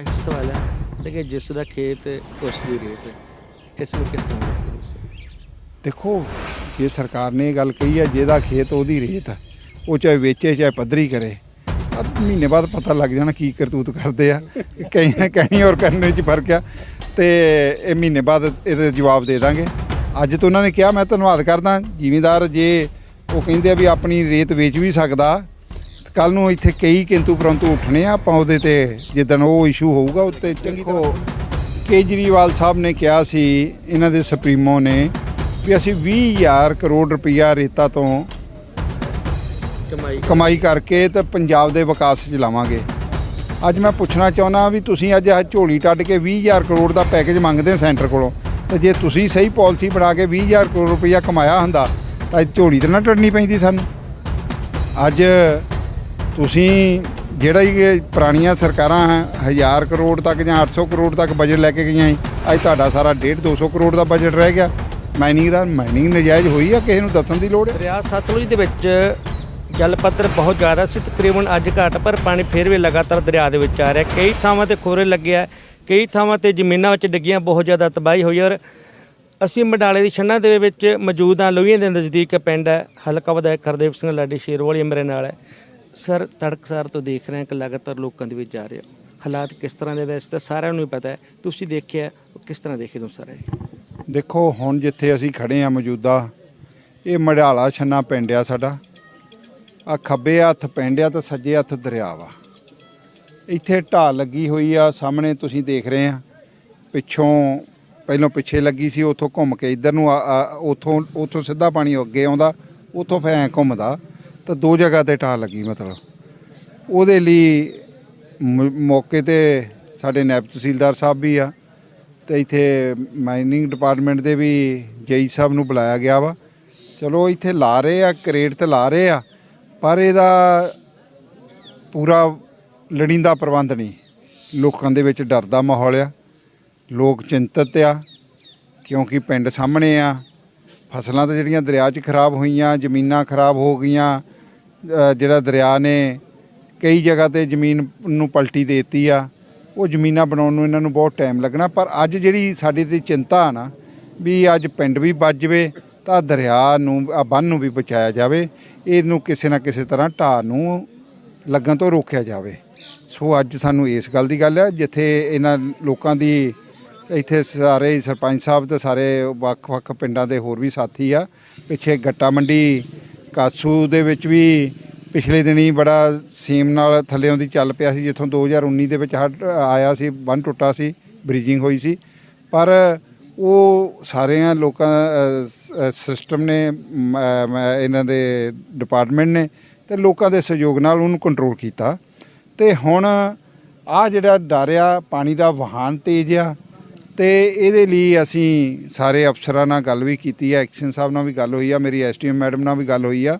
ਇੱਕ ਸਵਾਲ ਹੈ ਕਿ ਜਿਸ ਦਾ ਖੇਤ ਉਸ ਦੀ ਰੇਤ ਇਸ ਨੂੰ ਕਿਸ ਤਰ੍ਹਾਂ? ਦੇਖੋ ਜੇ ਸਰਕਾਰ ਨੇ ਇਹ ਗੱਲ ਕਹੀ ਹੈ ਜਿਹਦਾ ਖੇਤ ਉਹਦੀ ਰੇਤ ਹੈ ਉਹ ਚਾਹੇ ਵੇਚੇ ਚਾਹੇ ਪੱਧਰੀ ਕਰੇ ਆ ਮਹੀਨੇ ਬਾਅਦ ਪਤਾ ਲੱਗ ਜਾਣਾ ਕੀ ਕਰਤੂਤ ਕਰਦੇ ਆ। ਕਈ ਕਹਿਣੀ ਔਰ ਕਰਨੇ 'ਚ ਫ਼ਰਕ ਆ। ਤੇ ਇਹ ਮਹੀਨੇ ਬਾਅਦ ਇਹਦੇ ਜਵਾਬ ਦੇ ਦਾਂਗੇ। ਅੱਜ ਤੋਂ ਉਹਨਾਂ ਨੇ ਕਿਹਾ ਮੈਂ ਧੰਨਵਾਦ ਕਰਦਾ। ਜ਼ਿਮੀਂਦਾਰ ਜੇ ਉਹ ਕਹਿੰਦੇ ਆ ਵੀ ਆਪਣੀ ਰੇਤ ਵੇਚ ਵੀ ਸਕਦਾ ਕੱਲ ਨੂੰ ਇੱਥੇ ਕਈ ਕਿੰਤੂ ਪਰੰਤੂ ਉੱਠਣੇ ਆ ਆਪਾਂ ਉਹਦੇ ਤੇ ਜਿੱਦਣ ਉਹ ਇਸ਼ੂ ਹੋਊਗਾ ਉੱਤੇ ਚੰਗੀ ਤਰ੍ਹਾਂ ਕੇਜਰੀਵਾਲ ਸਾਹਿਬ ਨੇ ਕਿਹਾ ਸੀ ਇਹਨਾਂ ਦੇ ਸੁਪਰੀਮੋ ਨੇ ਵੀ ਅਸੀਂ 20000 ਕਰੋੜ ਰੁਪਈਆ ਰੇਤਾ ਤੋਂ ਕਮਾਈ ਕਮਾਈ ਕਰਕੇ ਤੇ ਪੰਜਾਬ ਦੇ ਵਿਕਾਸ 'ਚ ਲਾਵਾਂਗੇ। ਅੱਜ ਮੈਂ ਪੁੱਛਣਾ ਚਾਹੁੰਦਾ ਵੀ ਤੁਸੀਂ ਅੱਜ ਆਹ ਝੋਲੀ ਟੱਡ ਕੇ 20000 ਕਰੋੜ ਦਾ ਪੈਕੇਜ ਮੰਗਦੇ ਸੈਂਟਰ ਕੋਲੋਂ ਤੇ ਜੇ ਤੁਸੀਂ ਸਹੀ ਪਾਲਿਸੀ ਬਣਾ ਕੇ 20000 ਕਰੋੜ ਰੁਪਈਆ ਕਮਾਇਆ ਹੁੰਦਾ ਤਾਂ ਇਹ ਝੋਲੀ ਤੇ ਨਾ ਟੱਡਣੀ ਪੈਂਦੀ ਸਾਨੂੰ। ਅੱਜ ਤੁਸੀਂ ਜਿਹੜਾ ਹੀ ਪੁਰਾਣੀਆਂ ਸਰਕਾਰਾਂ 1000 ਕਰੋੜ ਤੱਕ ਜਾਂ 800 ਕਰੋੜ ਤੱਕ ਬਜਟ ਲੈ ਕੇ ਗਈਆਂ ਸੀ ਅੱਜ ਤੁਹਾਡਾ ਸਾਰਾ 1.5 200 ਕਰੋੜ ਦਾ ਬਜਟ ਰਹਿ ਗਿਆ। ਮਾਈਨਿੰਗ ਦਾ ਮਾਈਨਿੰਗ ਨਜਾਇਜ਼ ਹੋਈ ਆ, ਕਿਸੇ ਨੂੰ ਦੱਸਣ ਦੀ ਲੋੜ ਹੈ? ਦਰਿਆ ਸਤਲੁਜ ਦੇ ਵਿੱਚ ਜਲ ਪੱਧਰ ਬਹੁਤ ਜ਼ਿਆਦਾ ਸੀ, ਤਕਰੀਬਨ ਅੱਜ ਘਾਟ, ਪਰ ਪਾਣੀ ਫਿਰ ਵੀ ਲਗਾਤਾਰ ਦਰਿਆ ਦੇ ਵਿੱਚ ਆ ਰਿਹਾ। ਕਈ ਥਾਵਾਂ ਤੇ ਖੋਰੇ ਲੱਗਿਆ ਕਈ ਥਾਵਾਂ ਤੇ ਜ਼ਮੀਨਾਂ ਵਿੱਚ ਡਿੱਗੀਆਂ, ਬਹੁਤ ਜ਼ਿਆਦਾ ਤਬਾਹੀ ਹੋਈ ਔਰ ਅਸੀਂ ਮਡਾਲੇ ਦੀ ਛੰਨਾ ਦੇ ਵਿੱਚ ਮੌਜੂਦ ਹਾਂ ਲੋਹੀਆਂ ਦੇ ਨਜ਼ਦੀਕ ਪਿੰਡ ਹੈ, ਹਲਕਾ ਵਿਧਾਇਕ ਹਰਦੇਵ ਸਿੰਘ ਲਾਡੀ ਸ਼ੇਰਵਾਲੀ ਮੇਰੇ ਨਾਲ ਹੈ। ਸਰ ਤੜਕਸਾਰ ਤੋਂ ਦੇਖ ਰਹੇ ਹਾਂ ਕਿ ਲਗਾਤਾਰ ਲੋਕਾਂ ਦੇ ਵਿੱਚ ਜਾ ਰਹੇ ਹੋ। ਹਾਲਾਤ ਕਿਸ ਤਰ੍ਹਾਂ ਦੇ ਵੈਸੇ ਤਾਂ ਸਾਰਿਆਂ ਨੂੰ ਹੀ ਪਤਾ ਹੈ। ਤੁਸੀਂ ਦੇਖਿਆ ਉਹ ਕਿਸ ਤਰ੍ਹਾਂ ਦੇਖੇ ਤੁਸੀਂ ਸਾਰੇ? ਦੇਖੋ, ਹੁਣ ਜਿੱਥੇ ਅਸੀਂ ਖੜੇ ਆ ਮੌਜੂਦਾ, ਇਹ ਮੜਾਲਾ ਛੰਨਾ ਪਿੰਡ ਆ ਸਾਡਾ। ਆ ਖੱਬੇ ਹੱਥ ਪਿੰਡ ਆ ਤੇ ਸੱਜੇ ਹੱਥ ਦਰਿਆ ਵਾ। ਇੱਥੇ ਢਾਲ ਲੱਗੀ ਹੋਈ ਆ, ਸਾਹਮਣੇ ਤੁਸੀਂ ਦੇਖ ਰਹੇ ਆ ਪਿੱਛੋਂ, ਪਹਿਲਾਂ ਪਿੱਛੇ ਲੱਗੀ ਸੀ, ਉੱਥੋਂ ਘੁੰਮ ਕੇ ਇੱਧਰ ਨੂੰ, ਆ- ਉੱਥੋਂ ਉੱਥੋਂ ਸਿੱਧਾ ਪਾਣੀ ਅੱਗੇ ਆਉਂਦਾ, ਉੱਥੋਂ ਫਿਰ ਐਂ ਘੁੰਮਦਾ। ਤਾਂ ਦੋ ਜਗ੍ਹਾ ਤੇ ਢਾਲ ਲੱਗੀ ਮਤਲਬ। ਉਹਦੇ ਲਈ ਮ- ਮੌਕੇ ਤੇ ਸਾਡੇ ਨੈਬ ਤਹਿਸੀਲਦਾਰ ਸਾਹਿਬ ਵੀ ਆ ਤੇ ਇੱਥੇ ਮਾਈਨਿੰਗ ਡਿਪਾਰਟਮੈਂਟ ਦੇ ਵੀ ਜੇਈ ਸਾਹਿਬ ਨੂੰ ਬੁਲਾਇਆ ਗਿਆ ਵਾ। ਚਲੋ ਇੱਥੇ ਲਾ ਰਹੇ ਆ, ਕਰੇਟ ਤੇ ਲਾ ਰਹੇ ਆ, ਪਰ ਇਹਦਾ ਪੂਰਾ ਲੜੀਂਦਾ ਪ੍ਰਬੰਧ ਨਹੀਂ। ਲੋਕਾਂ ਦੇ ਵਿੱਚ ਡਰ ਦਾ ਮਾਹੌਲ ਆ। ਲੋਕ ਚਿੰਤਤ ਆ, ਕਿਉਂਕਿ ਪਿੰਡ ਸਾਹਮਣੇ ਆ। ਫਸਲਾਂ ਤਾਂ ਜਿਹੜੀਆਂ ਦਰਿਆ 'ਚ ਖਰਾਬ ਹੋਈਆਂ, ਜ਼ਮੀਨਾਂ ਖਰਾਬ ਹੋ ਗਈਆਂ ਜਿਹੜਾ ਦਰਿਆ ਨੇ ਕਈ ਜਗ੍ਹਾ ਤੇ ਜ਼ਮੀਨ ਨੂੰ ਪਲਟੀ ਦੇਤੀ ਆ, ਉਹ ਜ਼ਮੀਨਾਂ ਬਣਾਉਣ ਨੂੰ ਇਹਨਾਂ ਨੂੰ ਬਹੁਤ ਟਾਈਮ ਲੱਗਣਾ, ਪਰ ਅੱਜ ਜਿਹੜੀ ਸਾਡੀ ਤੇ ਚਿੰਤਾ ਆ ਨਾ, ਵੀ ਅੱਜ ਪਿੰਡ ਵੀ ਬਚ ਜਵੇ, ਤਾਂ ਦਰਿਆ ਨੂੰ, ਆ ਬੰਨ ਨੂੰ ਵੀ ਬਚਾਇਆ ਜਾਵੇ, ਇਹਨੂੰ ਕਿਸੇ ਨਾ ਕਿਸੇ ਤਰ੍ਹਾਂ ਢਾਹ ਨੂੰ ਲੱਗਣ ਤੋਂ ਰੋਕਿਆ ਜਾਵੇ। ਸੋ ਅੱਜ ਸਾਨੂੰ ਇਸ ਗੱਲ ਦੀ ਗੱਲ ਹੈ ਜਿੱਥੇ ਇਹਨਾਂ ਲੋਕਾਂ ਦੀ, ਇੱਥੇ ਸਾਰੇ ਸਰਪੰਚ ਸਾਹਿਬ ਤੇ ਸਾਰੇ ਵੱਖ-ਵੱਖ ਪਿੰਡਾਂ ਦੇ ਹੋਰ ਵੀ ਸਾਥੀ ਆ, ਪਿੱਛੇ ਗੱਟਾ ਮੰਡੀ ਕਾਸੂ ਦੇ ਵਿੱਚ ਵੀ ਪਿਛਲੇ ਦਿਨੀ ਬੜਾ ਸੀਮ ਨਾਲ ਥੱਲੇੋਂ ਦੀ ਚੱਲ ਪਿਆ ਸੀ, ਜਿੱਥੋਂ 2019 ਦੇ ਵਿੱਚ ਹੜ੍ਹ ਆਇਆ ਸੀ, ਬੰਨ ਟੁੱਟਾ ਸੀ, ਬ੍ਰਿਜਿੰਗ ਹੋਈ ਸੀ। ਪਰ ਉਹ ਸਾਰਿਆਂ ਲੋਕਾਂ ਸਿਸਟਮ ਨੇ ਇਹਨਾਂ ਦੇ ਡਿਪਾਰਟਮੈਂਟ ਨੇ ਤੇ ਲੋਕਾਂ ਦੇ ਸਹਿਯੋਗ ਨਾਲ ਉਹਨੂੰ ਕੰਟਰੋਲ ਕੀਤਾ। ਤੇ ਹੁਣ ਆ ਜਿਹੜਾ ਡਰ ਆ, ਪਾਣੀ ਦਾ ਵਹਾਨ ਤੇਜ਼ ਆ ਤੇ ਇਹਦੇ ਲਈ ਅਸੀਂ ਸਾਰੇ ਅਫਸਰਾਂ ਨਾਲ ਗੱਲ ਵੀ ਕੀਤੀ ਹੈ ਐਕਸ਼ਨ ਸਾਹਿਬ ਨਾਲ ਵੀ ਗੱਲ ਹੋਈ ਆ, ਮੇਰੀ ਐਸਟੀਐਮ ਮੈਡਮ ਨਾਲ ਵੀ ਗੱਲ ਹੋਈ ਆ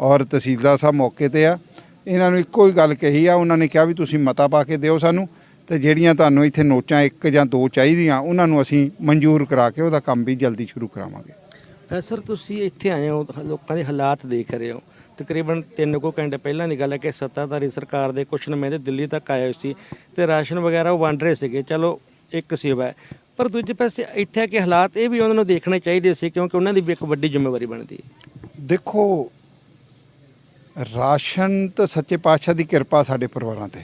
ਔਰ ਤਹਿਸੀਲਦਾਰ ਸਾਹਿਬ ਮੌਕੇ ਤੇ ਆ। ਇਹਨਾਂ ਨੂੰ ਇੱਕੋ ਹੀ ਗੱਲ ਕਹੀ ਆ, ਉਹਨਾਂ ਨੇ ਕਿਹਾ ਵੀ ਤੁਸੀਂ ਮਤਾ ਪਾ ਕੇ ਦਿਓ ਸਾਨੂੰ ਤੇ ਜਿਹੜੀਆਂ ਤੁਹਾਨੂੰ ਇੱਥੇ ਨੋਚਾਂ ਇੱਕ ਜਾਂ ਦੋ ਚਾਹੀਦੀਆਂ, ਉਹਨਾਂ ਨੂੰ ਅਸੀਂ ਮਨਜ਼ੂਰ ਕਰਾ ਕੇ ਉਹਦਾ ਕੰਮ ਵੀ ਜਲਦੀ ਸ਼ੁਰੂ ਕਰਾਵਾਂਗੇ। ਸਰ, ਤੁਸੀਂ ਇੱਥੇ ਆਏ ਹੋ ਲੋਕਾਂ ਦੇ ਹਾਲਾਤ ਦੇਖ ਰਹੇ ਹੋ। ਤਕਰੀਬਨ 3 ਕੁ ਘੰਟੇ ਪਹਿਲਾਂ ਦੀ ਗੱਲ ਹੈ ਕਿ ਸੱਤਾਧਾਰੀ ਸਰਕਾਰ ਦੇ ਕੁਛ ਨੁਮਾਇੰਦੇ ਦਿੱਲੀ ਤੱਕ ਆਏ ਹੋਏ ਸੀ ਤੇ ਰਾਸ਼ਨ ਵਗੈਰਾ ਉਹ ਵੰਡ ਰਹੇ ਸੀਗੇ। ਚਲੋ ਇੱਕ ਸੇਵਾ ਹੈ। ਪਰ ਦੂਜੇ ਪਾਸੇ ਇੱਥੇ ਕਿ ਹਾਲਾਤ ਇਹ ਵੀ ਉਹਨਾਂ ਨੂੰ ਦੇਖਣੇ ਚਾਹੀਦੇ ਸੀ ਕਿਉਂਕਿ ਉਹਨਾਂ ਦੀ ਵੀ ਇੱਕ ਵੱਡੀ ਜ਼ਿੰਮੇਵਾਰੀ ਬਣਦੀ ਹੈ। ਦੇਖੋ, ਰਾਸ਼ਨ ਤਾਂ ਸੱਚੇ ਪਾਤਸ਼ਾਹ ਦੀ ਕਿਰਪਾ ਸਾਡੇ ਪਰਿਵਾਰਾਂ ਤੇ।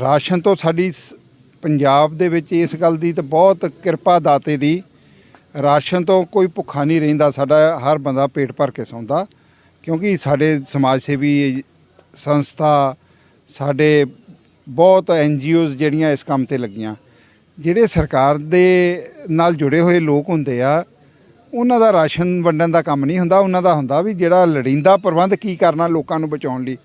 ਰਾਸ਼ਨ ਤੋਂ ਸਾਡੀ ਸ- ਪੰਜਾਬ ਦੇ ਵਿੱਚ ਇਸ ਗੱਲ ਦੀ ਤਾਂ ਬਹੁਤ ਕਿਰਪਾ ਦਾਤੇ ਦੀ। ਰਾਸ਼ਨ ਤੋਂ ਕੋਈ ਭੁੱਖਾ ਨਹੀਂ ਰਹਿੰਦਾ, ਸਾਡਾ ਹਰ ਬੰਦਾ ਪੇਟ ਭਰ ਕੇ ਸੌਂਦਾ। ਕਿਉਂਕਿ ਸਾਡੇ ਸਮਾਜ ਸੇਵੀ, ਸੰਸਥਾ, ਸਾਡੇ ਬਹੁਤ ਐਨਜੀਓਜ਼ ਜਿਹੜੀਆਂ ਇਸ ਕੰਮ ਤੇ ਲੱਗੀਆਂ। ਜਿਹੜੇ ਸਰਕਾਰ ਦੇ ਨਾਲ ਜੁੜੇ ਹੋਏ ਲੋਕ ਹੁੰਦੇ ਆ, ਉਹਨਾਂ ਦਾ ਰਾਸ਼ਨ ਵੰਡਣ ਦਾ ਕੰਮ ਨਹੀਂ ਹੁੰਦਾ, ਉਹਨਾਂ ਦਾ ਹੁੰਦਾ ਵੀ ਜਿਹੜਾ ਲੜਿੰਦਾ ਪ੍ਰਬੰਧ ਕੀ ਕਰਨਾ ਲੋਕਾਂ ਨੂੰ ਬਚਾਉਣ ਲਈ,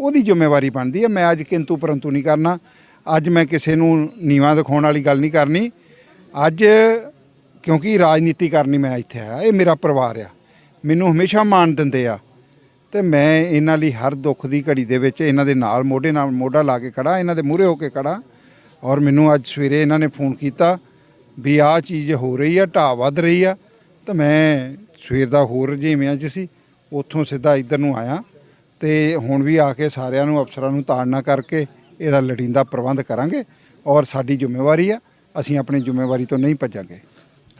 ਉਹਦੀ ਜ਼ਿੰਮੇਵਾਰੀ ਬਣਦੀ ਹੈ ਮੈਂ ਅੱਜ ਕਿੰਤੂ ਪਰੰਤੂ ਨਹੀਂ ਕਰਨਾ, ਅੱਜ ਮੈਂ ਕਿਸੇ ਨੂੰ ਨੀਵਾਂ ਦਿਖਾਉਣ ਵਾਲੀ ਗੱਲ ਨਹੀਂ ਕਰਨੀ, ਅੱਜ ਕਿਉਂਕਿ ਰਾਜਨੀਤੀ ਕਰਨੀ ਮੈਂ ਇੱਥੇ ਆਇਆ, ਇਹ ਮੇਰਾ ਪਰਿਵਾਰ ਆ, ਮੈਨੂੰ ਹਮੇਸ਼ਾ ਮਾਣ ਦਿੰਦੇ ਆ, ਤੇ ਮੈਂ ਇਹਨਾਂ ਲਈ ਹਰ ਦੁੱਖ ਦੀ ਘੜੀ ਦੇ ਵਿੱਚ ਇਹਨਾਂ ਦੇ ਨਾਲ ਮੋਢੇ ਨਾਲ ਮੋਢਾ ਲਾ ਕੇ ਖੜਾ ਇਹਨਾਂ ਦੇ ਮੂਹਰੇ ਹੋ ਕੇ ਖੜਾ ਔਰ ਮੈਨੂੰ ਅੱਜ ਸਵੇਰੇ ਇਹਨਾਂ ਨੇ ਫੋਨ ਕੀਤਾ ਵੀ ਆਹ ਚੀਜ਼ ਹੋ ਰਹੀ ਆ, ਢਾਹ ਵੱਧ ਰਹੀ ਆ, ਤਾਂ ਮੈਂ ਸਵੇਰ ਦਾ ਹੋਰ ਰੁਝੇਵਿਆਂ 'ਚ ਸੀ, ਉੱਥੋਂ ਸਿੱਧਾ ਇੱਧਰ ਨੂੰ ਆਇਆ ਤੇ ਹੁਣ ਵੀ ਆ ਕੇ ਸਾਰਿਆਂ ਨੂੰ, ਅਫਸਰਾਂ ਨੂੰ ਤਾੜਨਾ ਕਰਕੇ ਇਹਦਾ ਲੋੜੀਂਦਾ ਪ੍ਰਬੰਧ ਕਰਾਂਗੇ ਔਰ ਸਾਡੀ ਜ਼ਿੰਮੇਵਾਰੀ ਆ, ਅਸੀਂ ਆਪਣੀ ਜ਼ਿੰਮੇਵਾਰੀ ਤੋਂ ਨਹੀਂ ਭੱਜਾਂਗੇ।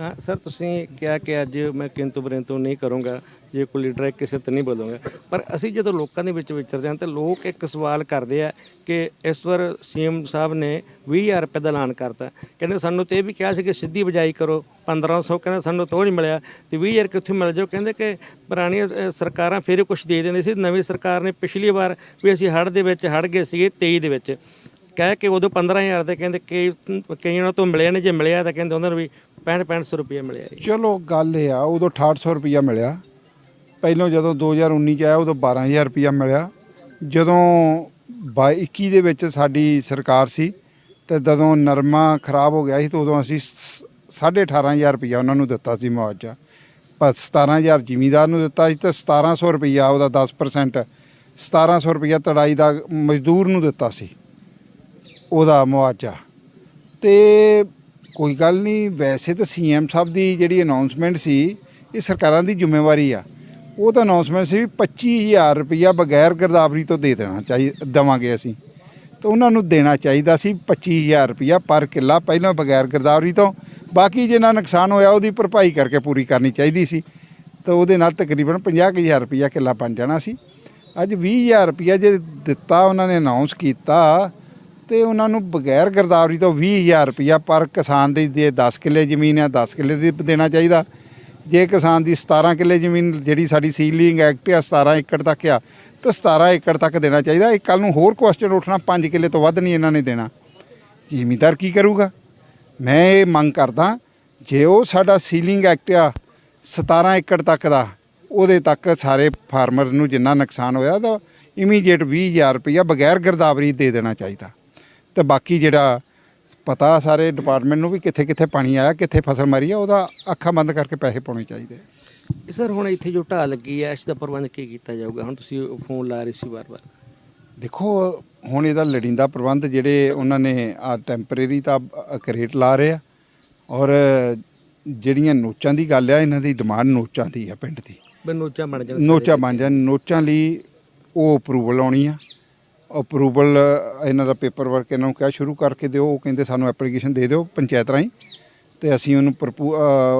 ਹਾਂ, ਸਰ, ਤੁਸੀਂ ਕਿਹਾ ਕਿ ਅੱਜ ਮੈਂ ਕਿੰਤੂ ਪਰੰਤੂ ਨਹੀਂ ਕਰੂੰਗਾ, ਜੇ ਕੋਈ ਲੀਡਰ ਹੈ, ਕਿਸੇ ਤੇ ਨਹੀਂ ਬੋਲੂੰਗਾ। ਪਰ ਅਸੀਂ ਜਦੋਂ ਲੋਕਾਂ ਦੇ ਵਿੱਚ ਵਿਚਰਦੇ ਹਾਂ, ਤਾਂ ਲੋਕ ਇੱਕ ਸਵਾਲ ਕਰਦੇ ਆ ਕਿ ਇਸ ਵਾਰ ਸੀਐਮ ਸਾਹਿਬ ਨੇ 20000 ਰੁਪਏ ਦਾ ਐਲਾਨ ਕਰਤਾ। ਕਹਿੰਦੇ ਸਾਨੂੰ ਤੇ ਇਹ ਵੀ ਕਿਹਾ ਸੀ ਕਿ ਸਿੱਧੀ ਬਜਾਈ ਕਰੋ 1500 ਕਹਿੰਦੇ ਸਾਨੂੰ ਤੋਂ ਨਹੀਂ ਮਿਲਿਆ। ਤੇ 20000 ਕਿੱਥੋਂ ਮਿਲ ਜਾਓ ਕਹਿੰਦੇ ਕਿ ਪੁਰਾਣੀਆਂ ਸਰਕਾਰਾਂ ਫਿਰ ਕੁਝ ਦੇ ਦਿੰਦੇ ਸੀ। ਨਵੀਂ ਸਰਕਾਰ ਨੇ ਪਿਛਲੀ ਵਾਰ ਵੀ ਅਸੀਂ ਹੜ੍ਹ ਦੇ ਵਿੱਚ ਹੜ੍ਹ ਗਏ ਸੀਗੇ 23 ਦੇ ਵਿੱਚ। ਕਹਿ ਕੇ ਉਦੋਂ 15000 ਦੇ ਕਹਿੰਦੇ ਕਈ, ਕਈਆਂ ਨੂੰ ਤੋਂ ਮਿਲਿਆ ਨੇ ਜੇ ਮਿਲਿਆ ਤਾਂ ਕਹਿੰਦੇ ਉਹਨਾਂ ਨੂੰ ਵੀ 65 6500 ਰੁਪਏ ਮਿਲਿਆ ਜੀ। ਚਲੋ ਗੱਲ ਇਹ ਆ, ਉਦੋਂ 6800 ਰੁਪਈਆ ਮਿਲਿਆ। ਪਹਿਲੋਂ ਜਦੋਂ 2019 ਚ ਆਇਆ, ਉਦੋਂ 12000 ਰੁਪਈਆ ਮਿਲਿਆ। ਜਦੋਂ 21 ਦੇ ਵਿੱਚ ਸਾਡੀ ਸਰਕਾਰ ਸੀ, ਤੇ ਜਦੋਂ ਨਰਮਾ ਖਰਾਬ ਹੋ ਗਿਆ ਸੀ, ਤਾਂ ਉਦੋਂ ਅਸੀਂ ਸ- 18500 ਰੁਪਈਆ ਉਹਨਾਂ ਨੂੰ ਦਿੱਤਾ ਸੀ ਮੁਆਵਜ਼ਾ। ਪਰ 17000 ਜ਼ਿਮੀਦਾਰ ਨੂੰ ਦਿੱਤਾ ਸੀ, ਤੇ 1700 ਰੁਪਈਆ ਉਹਦਾ 10% 1700 ਰੁਪਈਆ ਤੜਾਈ ਦਾ ਮਜ਼ਦੂਰ ਨੂੰ ਦਿੱਤਾ ਸੀ। ਉਹਦਾ ਮੁਆਵਜ਼ਾ। ਤੇ ਕੋਈ ਗੱਲ ਨਹੀਂ, ਵੈਸੇ ਤਾਂ ਸੀਐਮ ਸਾਹਿਬ ਦੀ ਜਿਹੜੀ ਅਨਾਉਂਸਮੈਂਟ ਸੀ, ਇਹ ਸਰਕਾਰਾਂ ਦੀ ਜ਼ਿੰਮੇਵਾਰੀ ਆ। ਉਹ ਤਾਂ ਅਨਾਉਂਸਮੈਂਟ ਸੀ ਵੀ 25000 ਰੁਪਇਆ ਬਗੈਰ ਗਰਦਾਵਰੀ ਤੋਂ ਦੇ ਦੇਣਾ ਚਾਹੀ, ਦਵਾਂਗੇ ਅਸੀਂ। ਤਾਂ ਉਹਨਾਂ ਨੂੰ ਦੇਣਾ ਚਾਹੀਦਾ ਸੀ 25000 ਰੁਪਇਆ ਪਰ ਕਿੱਲਾ ਪਹਿਲਾਂ ਬਗੈਰ ਗਰਦਾਵਰੀ ਤੋਂ। ਬਾਕੀ ਜਿੰਨਾ ਨੁਕਸਾਨ ਹੋਇਆ, ਉਹਦੀ ਭਰਪਾਈ ਕਰਕੇ ਪੂਰੀ ਕਰਨੀ ਚਾਹੀਦੀ ਸੀ। ਤਾਂ ਉਹਦੇ ਨਾਲ ਤਕਰੀਬਨ 50000 ਰੁਪਇਆ ਕਿੱਲਾ ਬਣ ਜਾਣਾ ਸੀ। ਅੱਜ 20000 ਰੁਪਇਆ ਜੇ ਦਿੱਤਾ, ਉਹਨਾਂ ਨੇ ਅਨਾਉਂਸ ਕੀਤਾ ਤੇ ਉਹਨਾਂ ਨੂੰ ਬਗੈਰ ਗਰਦਾਵਰੀ ਤੋਂ 20000 ਰੁਪਇਆ ਪਰ ਕਿਸਾਨ ਦੀ ਜੇ 10 ਕਿੱਲੇ ਜ਼ਮੀਨ ਹੈ 10 ਕਿੱਲੇ ਦੀ ਦੇਣਾ ਚਾਹੀਦਾ। ਜੇ ਕਿਸਾਨ ਦੀ 17 ਕਿੱਲੇ ਜ਼ਮੀਨ ਜਿਹੜੀ ਸਾਡੀ ਸੀਲਿੰਗ ਐਕਟ ਆ 17 ਏਕੜ ਤੱਕ ਆ, ਤਾਂ 17 ਏਕੜ ਤੱਕ ਦੇਣਾ ਚਾਹੀਦਾ। ਇਹ ਕੱਲ ਨੂੰ ਹੋਰ ਕੁਐਸਚਨ ਉੱਠਣਾ 5 ਕਿੱਲੇ ਤੋਂ ਵੱਧ ਨਹੀਂ ਇਹਨਾਂ ਨੇ ਦੇਣਾ। ਜ਼ਿਮੀਦਾਰ ਕੀ ਕਰੂਗਾ? ਮੈਂ ਇਹ ਮੰਗ ਕਰਦਾ, ਜੇ ਉਹ ਸਾਡਾ ਸੀਲਿੰਗ ਐਕਟ ਆ 17 ਏਕੜ ਤੱਕ ਦਾ, ਉਹਦੇ ਤੱਕ ਸਾਰੇ ਫਾਰਮਰ ਨੂੰ ਜਿੰਨਾ ਨੁਕਸਾਨ ਹੋਇਆ, ਤਾਂ ਇਮੀਡੀਏਟ 20000 ਰੁਪਇਆ ਬਗੈਰ ਗਰਦਾਵਰੀ ਦੇ ਦੇਣਾ ਚਾਹੀਦਾ। ਤੇ ਬਾਕੀ ਜਿਹੜਾ ਪਤਾ ਸਾਰੇ ਡਿਪਾਰਟਮੈਂਟ ਨੂੰ ਵੀ ਕਿੱਥੇ ਕਿੱਥੇ ਪਾਣੀ ਆਇਆ ਕਿੱਥੇ ਫਸਲ ਮਰੀ ਆ ਉਹਦਾ ਅੱਖਾਂ ਬੰਦ ਕਰਕੇ ਪੈਸੇ ਪਾਉਣੇ ਚਾਹੀਦੇ ਸਰ ਹੁਣ ਇੱਥੇ ਜੋ ਢਾਹ ਲੱਗੀ ਹੈ ਇਸ ਦਾ ਪ੍ਰਬੰਧ ਕੀ ਕੀਤਾ ਜਾਊਗਾ? ਹੁਣ ਤੁਸੀਂ ਫੋਨ ਲਾ ਰਹੇ ਸੀ ਵਾਰ-ਵਾਰ। ਦੇਖੋ ਹੁਣ ਇਹਦਾ ਲੜਿੰਦਾ ਪ੍ਰਬੰਧ ਜਿਹੜੇ ਉਹਨਾਂ ਨੇ ਆ ਟੈਂਪਰੇਰੀ ਤਾਂ ਕਰੇਟ ਲਾ ਰਹੇ ਆ ਔਰ ਜਿਹੜੀਆਂ ਨੋਚਾਂ ਦੀ ਗੱਲ ਆ ਇਹਨਾਂ ਦੀ ਡਿਮਾਂਡ ਨੋਚਾਂ ਦੀ ਆ ਪਿੰਡ ਦੀ। ਬਨੋਚਾ ਬਣ ਜਾਣ ਨੋਚਾਂ ਬਣ ਜਾਣ ਨੋਚਾਂ ਲਈ ਉਹ ਅਪਰੂਵਲ ਆਉਣੀ ਆ। ਅਪਰੂਵਲ ਇਹਨਾਂ ਦਾ ਪੇਪਰ ਵਰਕ ਇਹਨਾਂ ਨੂੰ ਕਿਹਾ ਸ਼ੁਰੂ ਕਰਕੇ ਦਿਓ, ਉਹ ਕਹਿੰਦੇ ਸਾਨੂੰ ਐਪਲੀਕੇਸ਼ਨ ਦੇ ਦਿਓ ਪੰਚਾਇਤ ਰਾਹੀਂ ਤੇ ਅਸੀਂ ਉਹਨੂੰ ਪ੍ਰਪੂ-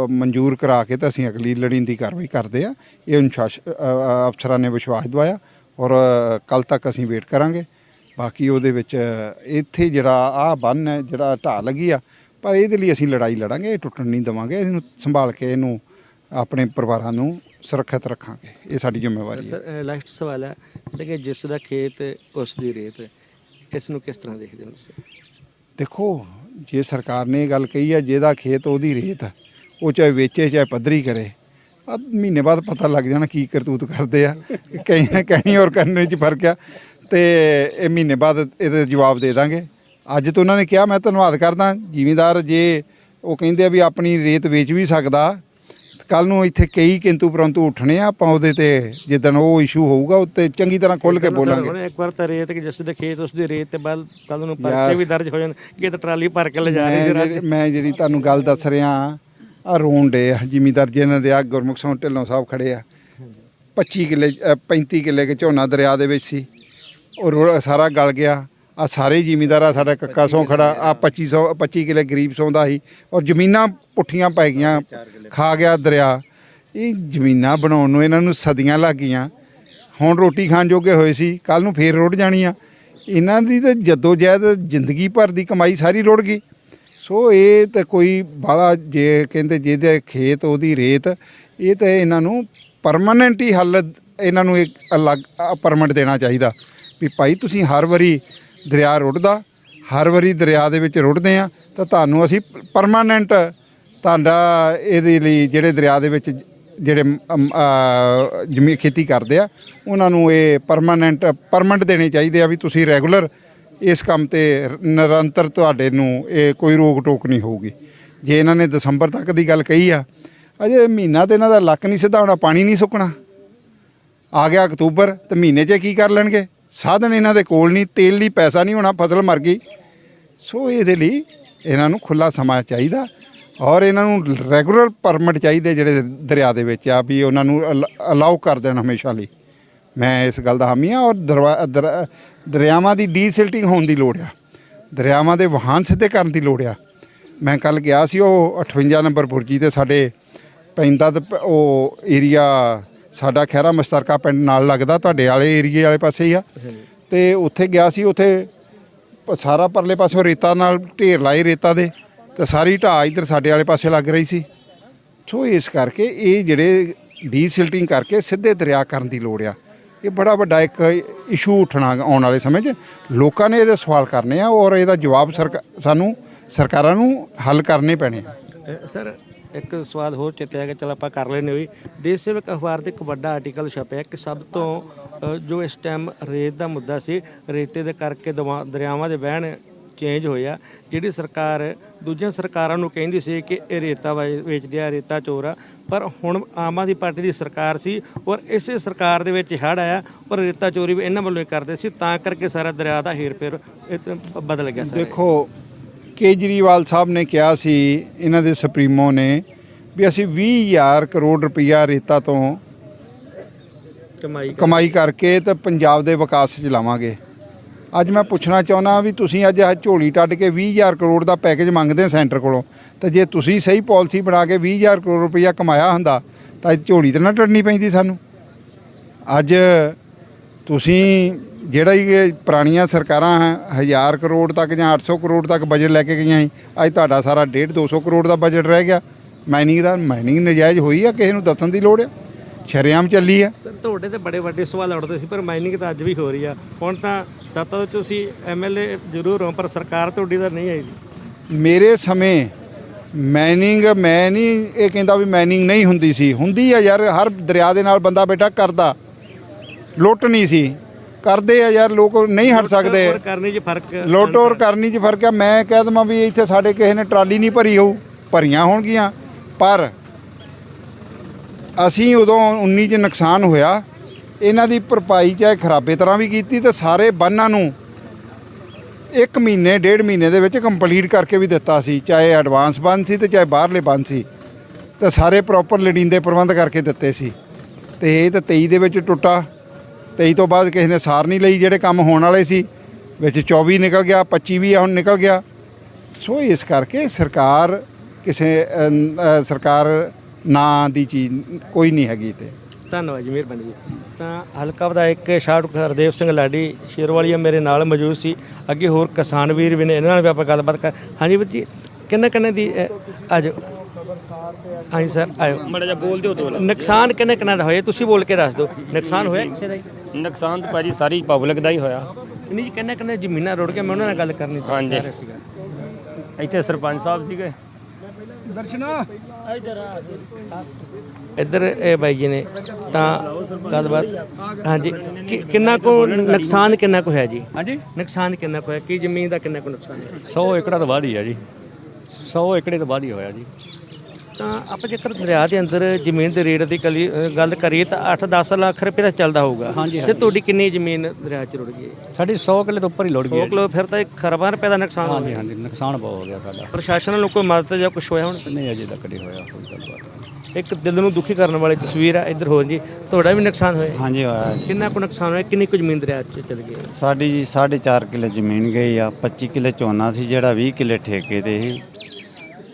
ਮਨਜ਼ੂਰ ਕਰਾ ਕੇ ਤਾਂ ਅਸੀਂ ਅਗਲੀ ਲੜੀਂਦੀ ਕਾਰਵਾਈ ਕਰਦੇ ਆ ਇਹ ਅਨੁਸ਼ਾਸਨ ਅਫਸਰਾਂ ਨੇ ਵਿਸ਼ਵਾਸ ਦਵਾਇਆ ਔਰ ਕੱਲ ਤੱਕ ਅਸੀਂ ਵੇਟ ਕਰਾਂਗੇ। ਬਾਕੀ ਉਹਦੇ ਵਿੱਚ ਇੱਥੇ ਜਿਹੜਾ ਆ ਬੰਨ ਹੈ, ਜਿਹੜਾ ਢਾਹ ਲੱਗੀ ਆ, ਪਰ ਇਹਦੇ ਲਈ ਅਸੀਂ ਲੜਾਈ ਲੜਾਂਗੇ, ਇਹ ਟੁੱਟਣ ਨਹੀਂ ਦੇਵਾਂਗੇ। ਇਹਨੂੰ ਸੰਭਾਲ ਕੇ ਇਹਨੂੰ ਆਪਣੇ ਪਰਿਵਾਰਾਂ ਨੂੰ ਸੁਰੱਖਿਅਤ ਰੱਖਾਂਗੇ। ਇਹ ਸਾਡੀ ਜ਼ਿੰਮੇਵਾਰੀ ਹੈ। ਸਰ ਲਾਸਟ ਸਵਾਲ ਹੈ ਕਿ ਜਿਸ ਦਾ ਖੇਤ ਉਸ ਦੀ ਰੇਤ ਇਸ ਨੂੰ ਕਿਸ ਤਰ੍ਹਾਂ ਦੇਖਦੇ ਹੋ ਤੁਸੀਂ? ਦੇਖੋ ਜੇ ਸਰਕਾਰ ਨੇ ਇਹ ਗੱਲ ਕਹੀ ਹੈ ਜਿਹਦਾ ਖੇਤ ਉਹਦੀ ਰੇਤ ਉਹ ਚਾਹੇ ਵੇਚੇ ਚਾਹੇ ਪੱਧਰੀ ਕਰੇ ਆ ਮਹੀਨੇ ਬਾਅਦ ਪਤਾ ਲੱਗ ਜਾਣਾ ਕੀ ਕਰਤੂਤ ਕਰਦੇ ਆ। ਕਈ ਕਹਿਣੀ ਔਰ ਕਰਨੇ 'ਚ ਫ਼ਰਕ ਆ। ਤੇ ਇਹ ਮਹੀਨੇ ਬਾਅਦ ਇਹਦੇ ਜਵਾਬ ਦੇ ਦਾਂਗੇ। ਅੱਜ ਤੋਂ ਉਹਨਾਂ ਨੇ ਕਿਹਾ ਮੈਂ ਧੰਨਵਾਦ ਕਰਦਾ। ਜ਼ਿਮੀਂਦਾਰ ਜੇ ਉਹ ਕਹਿੰਦੇ ਆ ਵੀ ਆਪਣੀ ਰੇਤ ਵੇਚ ਵੀ ਸਕਦਾ ਕੱਲ ਨੂੰ ਇੱਥੇ ਕਈ ਕਿੰਤੂ ਪਰੰਤੂ ਉੱਠਣੇ ਆ ਆਪਾਂ ਉਹਦੇ ਤੇ ਜਿੱਦਣ ਉਹ ਇਸ਼ੂ ਹੋਊਗਾ ਉੱਤੇ ਚੰਗੀ ਤਰ੍ਹਾਂ ਖੁੱਲ ਕੇ ਬੋਲਾਂਗੇ। ਹੁਣ ਇੱਕ ਵਾਰ ਤਾਂ ਰੇਤ ਕਿ ਜਿਸ ਦੇ ਖੇਤ ਉਸ ਦੀ ਰੇਤ ਤੇ ਬਾਅਦ ਕੱਲ ਨੂੰ। ਪਰਚੇ ਵੀ ਦਰਜ ਹੋ ਜਾਣ ਕਿ ਤਾਂ ਟਰਾਲੀ ਭਰ ਕੇ ਲਿਜਾ ਰਹੀ ਜਿਹੜੀ- ਮੈਂ ਜਿਹੜੀ ਤੁਹਾਨੂੰ ਗੱਲ ਦੱਸ ਰਿਹਾ ਆ ਰੋਣ ਡੇ ਆ ਜ਼ਿਮੀਂਦਾਰ ਜਿਹਨਾਂ ਦੇ ਆ ਗੁਰਮੁਖ ਸਿੰਘ ਢਿੱਲੋਂ ਸਾਹਿਬ ਖੜੇ ਆ। 25 ਕਿੱਲੇ ਅ, 35 ਕਿੱਲੇ ਕੇ ਝੋਨਾ ਦਰਿਆ ਦੇ ਵਿੱਚ ਸੀ। ਉਹ ਸਾਰਾ ਗਲ ਗਿਆ। ਆ ਸਾਰੇ ਜ਼ਿਮੀਂਦਾਰ ਆ ਸਾਡਾ ਕੱਕਾ ਸੌ ਖੜਾ ਆ। 2500 25 ਕਿੱਲੇ ਗਰੀਬ ਸੌਂਦਾ ਸੀ ਔਰ ਜ਼ਮੀਨਾਂ ਪੁੱਠੀਆਂ ਪੈ ਗਈਆਂ ਖਾ ਗਿਆ ਦਰਿਆ। ਇਹ ਜ਼ਮੀਨਾਂ ਬਣਾਉਣ ਨੂੰ ਇਹਨਾਂ ਨੂੰ ਸਦੀਆਂ ਲੱਗ ਗਈਆਂ। ਹੁਣ ਰੋਟੀ ਖਾਣ ਜੋਗੇ ਹੋਏ ਸੀ ਕੱਲ ਨੂੰ ਫੇਰ ਰੁੜ ਜਾਣੀਆਂ ਇਹਨਾਂ ਦੀ ਤਾਂ ਜੱਦੋ ਜਹਿਦ ਜ਼ਿੰਦਗੀ ਭਰ ਦੀ ਕਮਾਈ ਸਾਰੀ ਰੁੜ ਗਈ। ਸੋ ਇਹ ਤਾਂ ਕੋਈ ਬਾਲਾ ਜੇ ਕਹਿੰਦੇ ਜਿਹਦੇ ਖੇਤ ਉਹਦੀ ਰੇਤ ਇਹ ਤਾਂ ਇਹਨਾਂ ਨੂੰ ਪਰਮਾਨੈਂਟ ਹੀ ਹੱਲ ਇਹਨਾਂ ਨੂੰ ਇੱਕ ਅਲੱਗ ਪਰਮਿਟ ਦੇਣਾ ਚਾਹੀਦਾ। ਵੀ ਭਾਈ ਤੁਸੀਂ ਹਰ ਵਾਰੀ ਦਰਿਆ ਰੁੜਦਾ, ਹਰ ਵਾਰੀ ਦਰਿਆ ਦੇ ਵਿੱਚ ਰੁੜਦੇ ਆ ਤਾਂ ਤੁਹਾਨੂੰ ਅਸੀਂ ਪਰਮਾਨੈਂਟ ਤੁਹਾਡਾ ਇਹਦੇ ਲਈ ਜਿਹੜੇ ਦਰਿਆ ਦੇ ਵਿੱਚ ਜਿਹੜੇ ਜ਼ਮੀ ਖੇਤੀ ਕਰਦੇ ਆ, ਉਹਨਾਂ ਨੂੰ ਇਹ ਪਰਮਾਨੈਂਟ ਪਰਮਿਟ ਦੇਣੇ ਚਾਹੀਦੇ ਆ ਵੀ ਤੁਸੀਂ ਰੈਗੂਲਰ ਇਸ ਕੰਮ ਤੇ ਨਿਰੰਤਰ ਤੁਹਾਡੇ ਨੂੰ ਇਹ ਕੋਈ ਰੋਕ ਟੋਕ ਨਹੀਂ ਹੋਊਗੀ। ਜੇ ਇਹਨਾਂ ਨੇ ਦਸੰਬਰ ਤੱਕ ਦੀ ਗੱਲ ਕਹੀ ਆ, ਅਜੇ ਮਹੀਨਾ ਤੇ ਇਹਨਾਂ ਦਾ ਲੱਕ ਨਹੀਂ ਸਿੱਧਾ ਹੋਣਾ, ਪਾਣੀ ਨਹੀਂ ਸੁੱਕਣਾ। ਆ ਗਿਆ ਅਕਤੂਬਰ, ਤੇ ਮਹੀਨੇ 'ਚ ਕੀ ਕਰ ਲੈਣਗੇ? ਸਾਧਨ ਇਹਨਾਂ ਦੇ ਕੋਲ ਨਹੀਂ, ਤੇਲ ਲਈ ਪੈਸਾ ਨਹੀਂ ਹੋਣਾ, ਫਸਲ ਮਰ ਗਈ। ਸੋ ਇਹਦੇ ਲਈ ਇਹਨਾਂ ਨੂੰ ਖੁੱਲਾ ਸਮਾਂ ਚਾਹੀਦਾ ਔਰ ਇਹਨਾਂ ਨੂੰ ਰੈਗੂਲਰ ਪਰਮਿਟ ਚਾਹੀਦੇ ਜਿਹੜੇ ਦਰਿਆ ਦੇ ਵਿੱਚ ਆ ਵੀ ਉਹਨਾਂ ਨੂੰ ਅਲਾਉ ਕਰ ਦੇਣ ਹਮੇਸ਼ਾ ਲਈ। ਮੈਂ ਇਸ ਗੱਲ ਦਾ ਹਾਮੀ ਆ ਔਰ ਦਰਵਾ- ਦਰ- ਦਰਿਆਵਾਂ ਦੀ ਡੀਸਿਲਟਿੰਗ ਹੋਣ ਦੀ ਲੋੜ ਆ। ਦਰਿਆਵਾਂ ਦੇ ਵਾਹਨ ਸਿੱਧੇ ਕਰਨ ਦੀ ਲੋੜ ਆ। ਮੈਂ ਕੱਲ ਗਿਆ ਸੀ, ਉਹ 58 ਨੰਬਰ ਬੁਰਜੀ ਤੇ ਸਾਡੇ ਪੈਂਦਾ ਤੇ ਪ- ਉਹ ਏਰੀਆ ਸਾਡਾ ਖਹਿਰਾ ਮਸਤਰਕਾ ਪਿੰਡ ਨਾਲ ਲੱਗਦਾ ਤੁਹਾਡੇ ਵਾਲੇ ਏਰੀਏ ਵਾਲੇ ਪਾਸੇ ਹੀ ਆ। ਤੇ ਉੱਥੇ ਗਿਆ ਸੀ ਉੱਥੇ ਸਾਰਾ ਪਰਲੇ ਪਾਸੋਂ ਰੇਤਾ ਨਾਲ ਢੇਰ ਲਾਏ ਰੇਤਾ ਦੇ ਤੇ ਸਾਰੀ ਢਾਹ ਇੱਧਰ ਸਾਡੇ ਵਾਲੇ ਪਾਸੇ ਲੱਗ ਰਹੀ ਸੀ। ਸੋ ਇਸ ਕਰਕੇ ਇਹ ਜਿਹੜੇ ਡੀਸਿਲਟਿੰਗ ਕਰਕੇ ਸਿੱਧੇ ਦਰਿਆ ਕਰਨ ਦੀ ਲੋੜ ਆ। ਇਹ ਬੜਾ ਵੱਡਾ ਇੱਕ ਇਸ਼ੂ ਉੱਠਣਾ ਆਉਣ ਵਾਲੇ ਸਮੇਂ 'ਚ। ਲੋਕਾਂ ਨੇ ਇਹਦੇ ਸਵਾਲ ਕਰਨੇ ਆ ਔਰ ਇਹਦਾ ਜਵਾਬ ਸਾਨੂੰ ਸਰਕਾਰਾਂ ਨੂੰ ਹੱਲ ਕਰਨੇ ਪੈਣੇ ਆ। ਸਰ ਇੱਕ ਸਵਾਲ ਹੋਰ ਚੇਤੇ ਆ ਗਿਆ ਚਲ ਆਪਾਂ ਕਰ ਲੈਨੇ ਵੀ। ਦੇਸ਼ ਸੇਵਕ ਅਖਬਾਰ ਤੇ ਇੱਕ ਵੱਡਾ ਆਰਟੀਕਲ ਛਪਿਆ ਕਿ ਸਭ ਤੋਂ ਜੋ ਇਸ ਟਾਈਮ ਰੇਤ ਦਾ ਮੁੱਦਾ ਸੀ, ਰੇਤੇ ਦੇ ਕਰਕੇ ਦਵਾ- ਦਰਿਆਵਾਂ ਦੇ ਵਹਿਣ ਚੇਂਜ ਹੋਇਆ, ਜਿਹੜੀ ਸਰਕਾਰ, ਦੂਜੀਆਂ ਸਰਕਾਰਾਂ ਨੂੰ ਕਹਿੰਦੀ ਸੀ ਕਿ ਇਹ ਰੇਤਾ ਵੇ- ਵੇਚਦੇ ਆ, ਰੇਤਾ ਚੋਰ ਆ, ਪਰ ਹੁਣ ਆਮ ਆਦਮੀ ਪਾਰਟੀ ਦੀ ਸਰਕਾਰ ਸੀ ਔਰ ਇਸੇ ਸਰਕਾਰ ਦੇ ਵਿੱਚ ਹੜ ਆਇਆ ਔਰ ਰੇਤਾ ਚੋਰੀ ਵੀ ਇਹਨਾਂ ਵੱਲੋਂ ਹੀ ਕਰਦੇ ਸੀ, ਤਾਂ ਕਰਕੇ ਸਾਰਾ ਦਰਿਆ ਦਾ ਹੇਰ ਫੇਰ ਇਹ ਬਦਲ ਗਿਆ ਸਾਰਾ। ਦੇਖੋ ਕੇਜਰੀਵਾਲ ਸਾਹਿਬ ਨੇ ਕਿਹਾ ਸੀ ਇਹਨਾਂ ਦੇ ਸੁਪਰੀਮੋ ਨੇ ਵੀ ਅਸੀਂ 20000 ਕਰੋੜ ਰੁਪਈਆ ਰੇਤਾ ਤੋਂ ਕਮਾਈ ਕਮਾਈ ਕਰਕੇ ਤੇ ਪੰਜਾਬ ਦੇ ਵਿਕਾਸ 'ਚ ਲਾਵਾਂਗੇ। ਅੱਜ ਮੈਂ ਪੁੱਛਣਾ ਚਾਹੁੰਦਾ ਵੀ ਤੁਸੀਂ ਅੱਜ ਆਹ ਝੋਲੀ ਟੱਡ ਕੇ 20000 ਕਰੋੜ ਦਾ ਪੈਕੇਜ ਮੰਗਦੇ ਸੈਂਟਰ ਕੋਲੋਂ ਤੇ ਜੇ ਤੁਸੀਂ ਸਹੀ ਪਾਲਿਸੀ ਬਣਾ ਕੇ 20000 ਕਰੋੜ ਰੁਪਈਆ ਕਮਾਇਆ ਹੁੰਦਾ ਤਾਂ ਇਹ ਝੋਲੀ ਤੇ ਨਾ ਟੱਡਣੀ ਪੈਂਦੀ ਸਾਨੂੰ। ਅੱਜ ਤੁਸੀਂ ਜਿਹੜਾ ਹੀ ਪੁਰਾਣੀਆਂ ਸਰਕਾਰਾਂ 1000 ਕਰੋੜ ਤੱਕ ਜਾਂ 800 ਕਰੋੜ ਤੱਕ ਬਜਟ ਲੈ ਕੇ ਗਈਆਂ ਸੀ ਅੱਜ ਤੁਹਾਡਾ ਸਾਰਾ 1.5 200 ਕਰੋੜ ਦਾ ਬਜਟ ਰਹਿ ਗਿਆ। ਮਾਈਨਿੰਗ ਦਾ ਮਾਈਨਿੰਗ ਨਜਾਇਜ਼ ਹੋਈ ਆ ਕਿਸੇ ਨੂੰ ਦੱਸਣ ਦੀ ਲੋੜ ਆ? ਸ਼ਰੇਆਮ ਚੱਲੀ ਆ। ਤੁਹਾਡੇ ਤੇ ਬੜੇ ਵੱਡੇ ਸਵਾਲ ਉੱਠਦੇ ਸੀ ਪਰ ਮਾਈਨਿੰਗ ਤਾਂ ਅੱਜ ਵੀ ਹੋ ਰਹੀ ਆ। ਹੁਣ ਤਾਂ ਸੱਤਾ ਵਿੱਚ ਤੁਸੀਂ ਐਮਐਲਏ ਜ਼ਰੂਰ ਹੋ ਪਰ ਸਰਕਾਰ ਤੁਹਾਡੀ ਤਾਂ ਨਹੀਂ ਆਈ। ਮੇਰੇ ਸਮੇਂ ਮੈਨਿੰਗ ਮੈਂ ਨਹੀਂ ਇਹ ਕਹਿੰਦਾ ਵੀ ਮੈਨਿੰਗ ਨਹੀਂ ਹੁੰਦੀ ਸੀ। ਹੁੰਦੀ ਆ ਯਾਰ ਹਰ ਦਰਿਆ ਦੇ ਨਾਲ ਬੰਦਾ ਬੇਟਾ ਕਰਦਾ। ਲੁੱਟ ਨਹੀਂ ਸੀ। ਕਰਦੇ ਆ ਯਾਰ ਲੋਕ ਨਹੀਂ ਹਟ ਸਕਦੇ। ਕਰਨੀ 'ਚ ਫ਼ਰਕ ਲੋਟੋਰ ਕਰਨੀ 'ਚ ਫ਼ਰਕ ਆ। ਮੈਂ ਕਹਿ ਦਵਾਂ ਵੀ ਇੱਥੇ ਸਾਡੇ ਕਿਸੇ ਨੇ ਟਰਾਲੀ ਨਹੀਂ ਭਰੀ ਹੋਊ ਭਰੀਆਂ ਹੋਣਗੀਆਂ। ਪਰ ਅਸੀਂ ਉਦੋਂ 19 'ਚ ਨੁਕਸਾਨ ਹੋਇਆ। ਇਹਨਾਂ ਦੀ ਭਰਪਾਈ ਚਾਹੇ ਖਰਾਬੇ ਤਰ੍ਹਾਂ ਵੀ ਕੀਤੀ ਤੇ ਸਾਰੇ ਬੰਨਾਂ ਨੂੰ ਇੱਕ ਮਹੀਨੇ ਡੇਢ ਮਹੀਨੇ ਦੇ ਵਿੱਚ ਕੰਪਲੀਟ ਕਰਕੇ ਵੀ ਦਿੱਤਾ ਸੀ। ਚਾਹੇ ਐਡਵਾਂਸ ਬੰਨ ਸੀ ਤੇ ਚਾਹੇ ਬਾਹਰਲੇ ਬੰਨ ਸੀ। ਤੇ ਸਾਰੇ ਪ੍ਰੋਪਰ ਲੜੀਂਦੇ ਪ੍ਰਬੰਧ ਕਰਕੇ ਦਿੱਤੇ ਸੀ। ਤੇ ਇਹ ਤਾਂ 23 ਦੇ ਵਿੱਚ ਟੁੱਟਾ। 23 ਤੋਂ ਬਾਅਦ ਕਿਸੇ ਨੇ ਸਾਰ ਨਹੀਂ ਲਈ ਜਿਹੜੇ ਕੰਮ ਹੋਣ ਵਾਲੇ ਸੀ ਵਿੱਚ 24 ਨਿਕਲ ਗਿਆ 25 ਵੀ ਹੁਣ ਨਿਕਲ ਗਿਆ। ਸੋ ਇਸ ਕਰਕੇ ਸਰਕਾਰ ਕਿਸੇ ਸਰਕਾਰ ਨਾਂ ਦੀ ਚੀਜ਼ ਕੋਈ ਨਹੀਂ ਹੈਗੀ ਤੇ ਧੰਨਵਾਦ ਜੀ ਮਿਹਰਬਾਨੀ ਜੀ। ਤਾਂ ਹਲਕਾ ਵਿਧਾਇਕ ਸ਼ਾਹਰੁਖ ਹਰਦੇਵ ਸਿੰਘ ਲਾਡੀ ਸ਼ੇਰਵਾਲੀਆ ਮੇਰੇ ਨਾਲ ਮੌਜੂਦ ਸੀ। ਅੱਗੇ ਹੋਰ ਕਿਸਾਨ ਵੀਰ ਵੀ ਨੇ ਇਹਨਾਂ ਨਾਲ ਵੀ ਆਪਾਂ ਗੱਲਬਾਤ ਕਰ ਹਾਂਜੀ ਵੀਰ ਜੀ ਕਿੰਨੇ ਕਿੰਨੇ ਦੀ ਅ, ਆਜੋ ਹਾਂਜੀ ਸਰ ਆਇਓ। ਮੜਾ ਜਾ ਬੋਲ ਦਿਓ ਦੋ ਨੁਕਸਾਨ ਕਿੰਨੇ ਕਿੰਨਾ ਦਾ ਹੋਇਆ? ਤੁਸੀਂ ਬੋਲ ਕੇ ਦੱਸ ਦਿਓ। ਨੁਕਸਾਨ ਹੋਇਆ ਕਿਸੇ ਦਾ? ਨੁਕਸਾਨ ਤਾਂ ਭਾਜੀ ਸਾਰੀ ਪਬਲਿਕ ਦਾ ਹੀ ਹੋਇਆ। ਨਹੀਂ ਜੀ ਕਿੰਨੇ ਕਿੰਨੇ ਜ਼ਮੀਨਾਂ ਰੁੜ ਕੇ ਮੈਂ ਉਹਨਾਂ ਨਾਲ ਗੱਲ ਕਰਨੀ ਚਾਹ ਹਾਂਜੀ। ਰਿਹਾ ਸੀਗਾ। ਇੱਥੇ ਸਰਪੰਚ ਸਾਹਿਬ ਸੀਗੇ। ਇੱਧਰ ਇਹ ਬਾਈ ਜੀ ਨੇ ਤਾਂ ਗੱਲਬਾਤ ਹਾਂਜੀ ਕਿ- ਕਿੰਨਾ ਕੁ ਨੁਕਸਾਨ ਕਿੰਨਾ ਕੁ ਹੋਇਆ ਜੀ? ਹਾਂਜੀ। ਨੁਕਸਾਨ ਕਿੰਨਾ ਕੁ ਹੋਇਆ? ਕੀ ਜ਼ਮੀਨ ਦਾ ਕਿੰਨਾ ਕੁ ਨੁਕਸਾਨ ਹੈ 100 ਏਕੜਾ ਤੋਂ ਵੱਧ ਹੀ ਆ ਜੀ। 100 ਏਕੜੇ ਤੋਂ ਵੱਧ ਹੀ ਹੋਇਆ ਜੀ। ਤਾਂ ਆਪਾਂ ਜੇਕਰ ਦਰਿਆ ਦੇ ਅੰਦਰ ਜ਼ਮੀਨ ਦੇ ਰੇਟ ਦੀ ਕਲੀ- ਅ, ਗੱਲ ਕਰੀਏ ਤਾਂ 8-10 ਲੱਖ ਰੁਪਏ ਦਾ ਚੱਲਦਾ ਹੋਊਗਾ। ਹਾਂਜੀ, ਤੇ ਤੁਹਾਡੀ ਕਿੰਨੀ ਜ਼ਮੀਨ ਦਰਿਆ 'ਚ ਰੁੜ ਗਈ? ਸਾਡੀ 100 ਕਿੱਲੇ ਤੋਂ ਉੱਪਰ ਹੀ ਲੋੜ ਗਈ 100 ਹੈ ਜੀ। ਕਿਲੋ ਫਿਰ ਤਾਂ ਇੱਕ ਖਰਬਾਂ ਰੁਪਏ ਦਾ ਨੁਕਸਾਨ ਹੋ ਹਾਂਜੀ ਗਿਆ ਹਾਂਜੀ ਨੁਕਸਾਨ ਬਹੁਤ ਹੋ ਗਿਆ ਸਾਡਾ। ਪ੍ਰਸ਼ਾਸਨ ਵੱਲੋਂ ਕੋਈ ਮਦਦ ਜਾਂ ਕੁਝ ਹੋਇਆ ਹੁਣ? ਨਹੀਂ ਅਜੇ ਤੱਕ ਨਹੀਂ ਹੋਇਆ ਕੋਈ ਗੱਲਬਾਤ ਇੱਕ ਦਿਲ ਨੂੰ ਦੁਖੀ ਕਰਨ ਵਾਲੀ ਤਸਵੀਰ ਆ ਇੱਧਰ ਹੋਰ ਜੀ। ਤੁਹਾਡਾ ਵੀ ਨੁਕਸਾਨ ਹੋਇਆ? ਹਾਂਜੀ ਹੋਇਆ ਜੀ। ਕਿੰਨਾ ਕੁ ਨੁਕਸਾਨ ਹੋਇਆ? ਕਿੰਨੀ ਕੁ ਜ਼ਮੀਨ ਦਰਿਆ 'ਚ ਚਲ ਗਈ? ਸਾਡੀ ਜੀ 4.5 ਕਿੱਲੇ ਜ਼ਮੀਨ ਗਈ ਆ 25 ਕਿੱਲੇ ਝੋਨਾ ਸੀ ਜਿਹੜਾ 20 ਕਿੱਲੇ ਠੇਕੇ ਤੇ ਸੀ।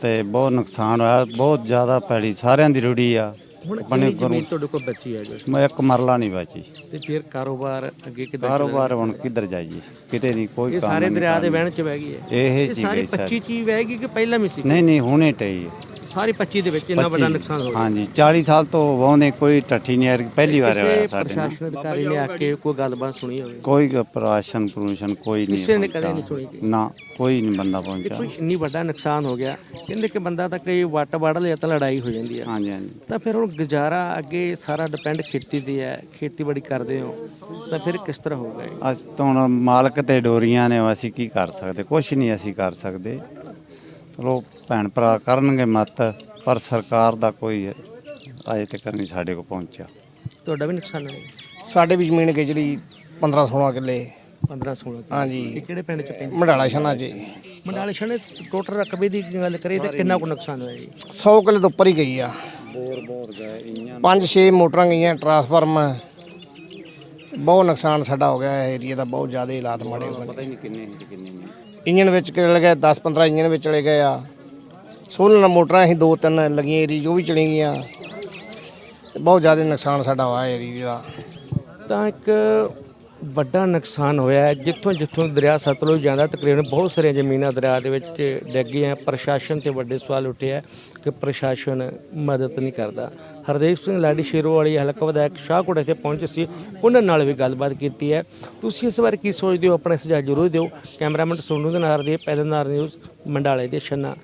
ਤੇ ਬਹੁਤ ਨੁਕਸਾਨ ਹੋਇਆ ਬਹੁਤ ਜ਼ਿਆਦਾ ਪੈੜੀ ਸਾਰਿਆਂ ਦੀ ਰੁੜੀ ਆ। ਹੁਣ ਆਪਣੇ ਕਿੰਨੀ ਜ਼ਮੀਨ ਤੁਹਾਡੇ ਕੋਲ ਬਚੀ ਹੈ ਜੀ? ਮੈਂ ਇੱਕ ਮਰਲਾ ਨਹੀਂ ਬਚੀ। ਤੇ ਫਿਰ ਕਾਰੋਬਾਰ ਅੱਗੇ ਕਿੱਦਾਂ ਕਾਰੋਬਾਰ ਹੁਣ ਕਿੱਧਰ ਜਾਈਏ? ਕਿਤੇ ਨਹੀਂ ਕੋਈ ਇਹ ਕੰਮ ਸਾਰੇ ਦਰਿਆ ਦੇ। ਵਹਿਣ 'ਚ ਵਹਿ ਗਈ ਹੈ। ਇਹ ਸਾਰੀ ਗਈ 25 ਸਾਰੀ। ਚੀ ਵਹਿ ਗਈ ਕਿ ਪਹਿਲਾਂ ਵੀ ਸੀ? ਨਹੀਂ ਨਹੀਂ ਹੁਣੇ ਟਈ ਹੈ। ਸਾਰੀ 25 ਦੇ ਵਿੱਚ ਇੰਨਾ ਵੱਡਾ 25 ਨੁਕਸਾਨ ਹੋ ਗਿਆ। ਹਾਂਜੀ 40 ਸਾਲ ਤੋਂ ਵਾਹੁੰਦੇ ਕੋਈ ਟੱਠੀ ਨਹੀਂ ਆ ਰਹੀ ਪਹਿਲੀ ਵਾਰ ਹੋਇਆ ਕਿਸੇ ਸਾਡੇ ਨਾਲ। ਪ੍ਰਸ਼ਾਸਨ ਅਧਿਕਾਰੀ ਨੇ ਆ ਕੇ ਕੋਈ ਗੱਲਬਾਤ ਸੁਣੀ ਹੋਵੇ? ਕੋਈ ਪ੍ਰਾਸ਼ਨ ਪ੍ਰੂਸ਼ਨ ਕੋਈ ਨਹੀਂ ਕਿਸੇ ਨੇ ਕਦੇ। ਨਹੀਂ ਸੁਣੀ ਗੀ। ਨਾ ਕੋਈ ਨਹੀਂ ਬੰਦਾ ਪਹੁੰਚਾ ਕੋਈ ਇੰਨੀ ਵੱਡਾ ਨੁਕਸਾਨ ਹੋ ਗਿਆ। ਕਹਿੰਦੇ ਕਿ ਬੰਦਾ ਤਾਂ ਕਈ ਵੱਟ ਵੜ ਲਿਆ ਤਾਂ ਲੜਾਈ ਹੋ ਜਾਂਦੀ ਹੈ ਹਾਂਜੀ ਹਾਂਜੀ। ਤਾਂ ਫਿਰ ਹੁਣ ਗੁਜ਼ਾਰਾ ਅੱਗੇ ਸਾਰਾ ਡਿਪੈਂਡ ਖੇਤੀ ਤੇ ਹੈ। ਖੇਤੀਬਾੜੀ ਕਰਦੇ ਹੋ ਤਾਂ ਫਿਰ ਕਿਸ ਤਰ੍ਹਾਂ ਹੋਊਗਾ ਇਹ? ਅੱਜ ਤੋਂ ਹੁਣ ਮਾਲਕ ਤੇ ਡੋਰੀਆਂ ਨੇ ਅਸੀਂ ਕੀ ਕਰ ਸਕਦੇ? ਕੁਝ ਨਹੀਂ ਅਸੀਂ ਕਰ ਸਕਦੇ। ਚਲੋ ਭੈਣ ਭਰਾ ਕਰਨਗੇ ਮਤ ਪਰ ਸਰਕਾਰ ਦਾ ਕੋਈ ਅਜੇ ਤੱਕ ਨਹੀਂ ਸਾਡੇ ਕੋਲ ਪਹੁੰਚਿਆ। ਤੁਹਾਡਾ ਵੀ ਨੁਕਸਾਨ ਹੋਇਆ? ਸਾਡੇ ਵੀ ਜ਼ਮੀਨ ਗਈ ਜਿਹੜੀ 15 16 ਕਿੱਲੇ। 15 16 ਇਹ ਹਾਂਜੀ। ਕਿਹੜੇ ਪਿੰਡ ਚ ਪੈਂਦੀ? ਮੰਡਾਲਾ ਛਨਾ ਜੀ। ਮੰਡਾਲੇ ਛਣੇ ਟੋਟਲ ਰਕਬੇ ਦੀ ਗੱਲ ਕਰੀਏ ਤਾਂ ਕਿੰਨਾ ਕੁ ਨੁਕਸਾਨ ਹੋਇਆ ਜੀ? 100 ਕਿੱਲੇ ਤੋਂ ਉੱਪਰ ਹੀ ਗਈ ਆ। ਬੋਰ ਬੋਰ ਗਏ ਪੰਜ ਛੇ ਮੋਟਰਾਂ ਗਈਆਂ ਟਰਾਂਸਫਾਰਮ। ਬਹੁਤ ਨੁਕਸਾਨ ਸਾਡਾ ਹੋ ਗਿਆ ਏਰੀਆ ਦਾ ਬਹੁਤ ਜ਼ਿਆਦਾ ਹਾਲਾਤ ਮਾੜੇ ਹੋ ਪਤਾ ਗਏ ਹੀ ਨਹੀਂ ਕਿੰਨੇ ਕਿੰਨੇ ਇੰਜਨ ਵਿੱਚ ਚਲੇ ਗਏ 10 15 ਇੰਜਨ ਵਿੱਚ ਚਲੇ ਗਏ ਆ। ਸੋਲਰ ਮੋਟਰਾਂ ਅਸੀਂ ਦੋ ਤਿੰਨ ਲੱਗੀਆਂ ਏਰੀ ਜੋ ਵੀ ਚਲੀ ਗਈਆਂ। ਬਹੁਤ ਜ਼ਿਆਦਾ ਨੁਕਸਾਨ ਸਾਡਾ ਹੋਇਆ ਏਰੀਆ ਦਾ। ਤਾਂ ਇੱਕ ਵੱਡਾ ਨੁਕਸਾਨ ਹੋਇਆ ਹੈ। ਜਿੱਥੋਂ ਜਿੱਥੋਂ ਦਰਿਆ ਸਤਲੁਜ ਜਾਂਦਾ, ਤਕਰੀਬਨ ਬਹੁਤ ਸਾਰੀਆਂ ਜ਼ਮੀਨਾਂ ਦਰਿਆ ਦੇ ਵਿੱਚ ਡਿੱਗੀਆਂ ਪ੍ਰਸ਼ਾਸਨ ਤੇ ਵੱਡੇ ਸਵਾਲ ਉੱਠੇ ਹੈ ਕਿ ਪ੍ਰਸ਼ਾਸਨ ਮਦਦ ਨਹੀਂ ਕਰਦਾ। ਹਰਦੇਵ ਸਿੰਘ ਲਾਡੀ ਸ਼ੇਰੋ ਵਾਲੀ ਹਲਕਾ ਵਿਧਾਇਕ ਸ਼ਾਹਕੋਟ ਇੱਥੇ ਪਹੁੰਚੇ ਸੀ। ਉਹਨਾਂ ਨਾਲ ਵੀ ਗੱਲਬਾਤ ਕੀਤੀ ਹੈ। ਤੁਸੀਂ ਇਸ ਬਾਰੇ ਕੀ ਸੋਚਦੇ ਹੋ? ਆਪਣੇ ਸੁਝਾਅ ਜ਼ਰੂਰ ਦਿਓ। ਕੈਮਰਾਮੈਨ ਸੋਨੂ ਦੇ ਨਾਲ ਦੇ ਪਹਿਲਨਾਰ ਨਿਊਜ਼, ਮੰਡਾਲੇ ਦੇ ਛੰਨਾ।